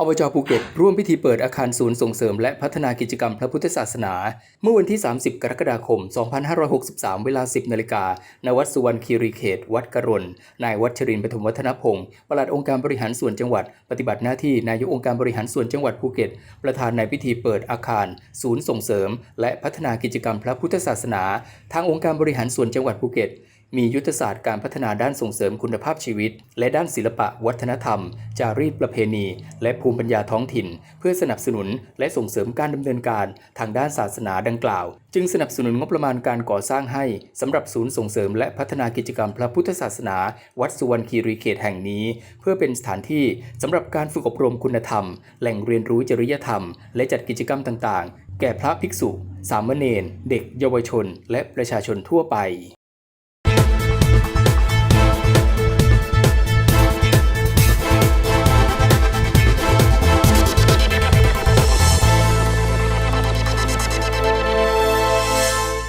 อบจภูเก็ตร่วมพิธีเปิดอาคารศูนย์ส่งเสริมและพัฒนากิจกรรมพระพุทธศาสนา เมื่อวันที่ 30 กรกฎาคม 2563 เวลา 10 นาฬิกาณวัดสุวรรณคีรีเขต วัดกรณนายวัชรินทร์ปฐมวัฒนพงศ์ปลัดองค์การบริหารส่วนจังหวัด ปฏิบัติหน้าที่นายกองค์การบริหารส่วนจังหวัดภูเก็ต ประธานในพิธีเปิดอาคาร ศูนย์ส่งเสริม และพัฒนากิจกรรมพระพุทธศาสนา ทางองค์การบริหารส่วนจังหวัดภูเก็ต มียุทธศาสตร์การพัฒนาด้านส่งเสริมคุณภาพชีวิต และด้านศิลปะวัฒนธรรม จารีตประเพณี และภูมิปัญญาท้องถิ่น เพื่อสนับสนุนและส่งเสริมการดำเนินการทางด้านศาสนาดังกล่าว จึงสนับสนุนงบประมาณการก่อสร้างให้สำหรับศูนย์ส่งเสริมและพัฒนากิจกรรมพระพุทธศาสนา วัดสุวรรณคีรีเขตแห่งนี้ เพื่อเป็นสถานที่สำหรับการฝึกอบรมคุณธรรม แหล่งเรียนรู้จริยธรรม และจัดกิจกรรมต่าง ๆ แก่พระภิกษุ สามเณร เด็ก เยาวชน และประชาชนทั่วไป